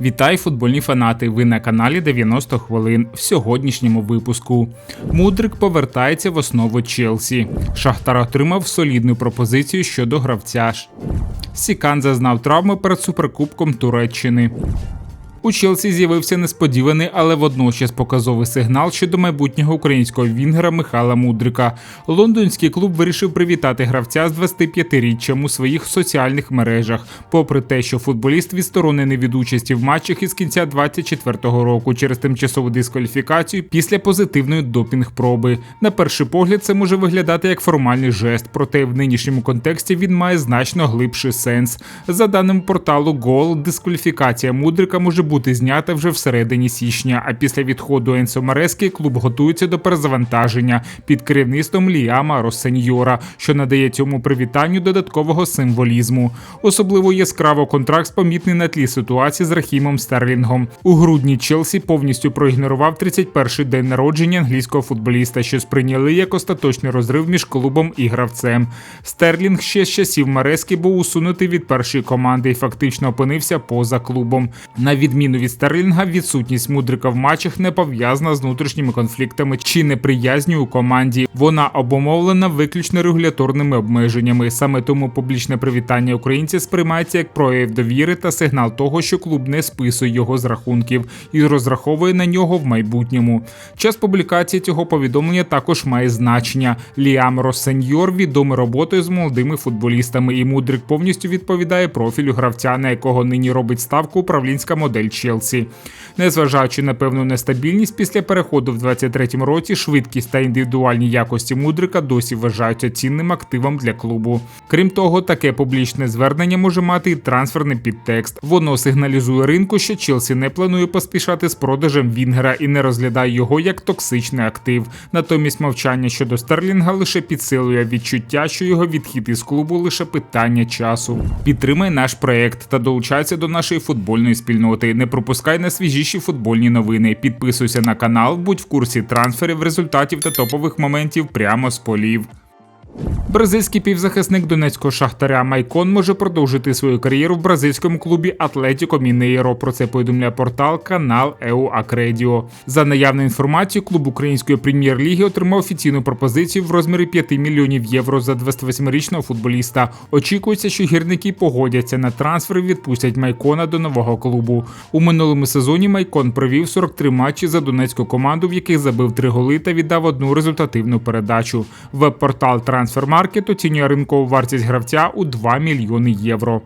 Вітаю футбольні фанати! Ви на каналі 90 хвилин в сьогоднішньому випуску. Мудрик повертається в основу Челсі. Шахтар отримав солідну пропозицію щодо гравця. Сікан зазнав травми перед суперкубком Туреччини. У Челсі з'явився несподіваний, але водночас показовий сигнал щодо майбутнього українського вінгера Михайла Мудрика. Лондонський клуб вирішив привітати гравця з 25-річчям у своїх соціальних мережах, попри те, що футболіст відсторонений від участі в матчах із кінця 24-го року через тимчасову дискваліфікацію після позитивної допінг-проби. На перший погляд, це може виглядати як формальний жест, проте в нинішньому контексті він має значно глибший сенс. За даним порталу Гол, дискваліфікація Мудрика може бути знята вже всередині січня. А після відходу Енсо Марески клуб готується до перезавантаження під керівництвом Ліама Росеньора, що надає цьому привітанню додаткового символізму. Особливо яскраво контракт помітний на тлі ситуації з Рахімом Стерлінгом. У грудні Челсі повністю проігнорував 31-й день народження англійського футболіста, що сприйняли як остаточний розрив між клубом і гравцем. Стерлінг ще з часів Марески був усунутий від першої команди і фактично опинився поза клубом. На відміну від Стерлінга, відсутність мудрика в матчах не пов'язана з внутрішніми конфліктами чи неприязню у команді. Вона обумовлена виключно регуляторними обмеженнями. Саме тому публічне привітання українця сприймається як прояв довіри та сигнал того, що клуб не списує його з рахунків і розраховує на нього в майбутньому. Час публікації цього повідомлення також має значення. Ліам Росеньор відомий роботою з молодими футболістами, і мудрик повністю відповідає профілю гравця, на якого нині робить ставку управлінська модель Челсі. Незважаючи на певну нестабільність, після переходу в 23-му році швидкість та індивідуальні якості мудрика досі вважаються цінним активом для клубу. Крім того, таке публічне звернення може мати і трансферний підтекст. Воно сигналізує ринку, що Челсі не планує поспішати з продажем Вінгера і не розглядає його як токсичний актив. Натомість мовчання щодо Стерлінга лише підсилує відчуття, що його відхід із клубу лише питання часу. Підтримай наш проект та долучайся до нашої футбольної спільноти. Не пропускай найсвіжіші футбольні новини. Підписуйся на канал, будь в курсі трансферів, результатів та топових моментів прямо з полів. Бразильський півзахисник донецького шахтаря Майкон може продовжити свою кар'єру в бразильському клубі Атлетіко Мінейро. Про це повідомляє портал канал Еу Акредіо. За наявною інформацією, клуб української прем'єр-ліги отримав офіційну пропозицію в розмірі 5 мільйонів євро за 28-річного футболіста. Очікується, що гірники погодяться на трансфер і відпустять Майкона до нового клубу. У минулому сезоні Майкон провів 43 матчі за донецьку команду, в яких забив 3 голи та віддав одну результативну передачу. Веб-портал Трансфермаркет оцінює ринкову вартість гравця у 2 мільйони євро.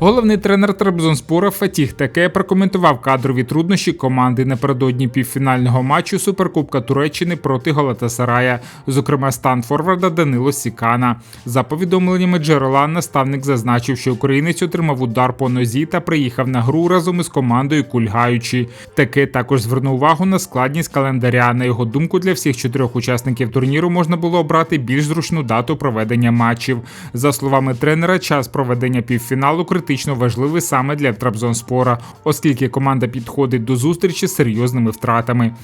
Головний тренер Трабзонспора Фатіх Таке прокоментував кадрові труднощі команди напередодні півфінального матчу Суперкубка Туреччини проти Галатасарая, зокрема стан форварда Данило Сікана. За повідомленнями джерела, наставник зазначив, що українець отримав удар по нозі та приїхав на гру разом із командою кульгаючи. Таке також звернув увагу на складність календаря. На його думку, для всіх чотирьох учасників турніру можна було обрати більш зручну дату проведення матчів. За словами тренера, час проведення півфіналу критично важливий саме для Трабзонспора, оскільки команда підходить до зустрічі з серйозними втратами.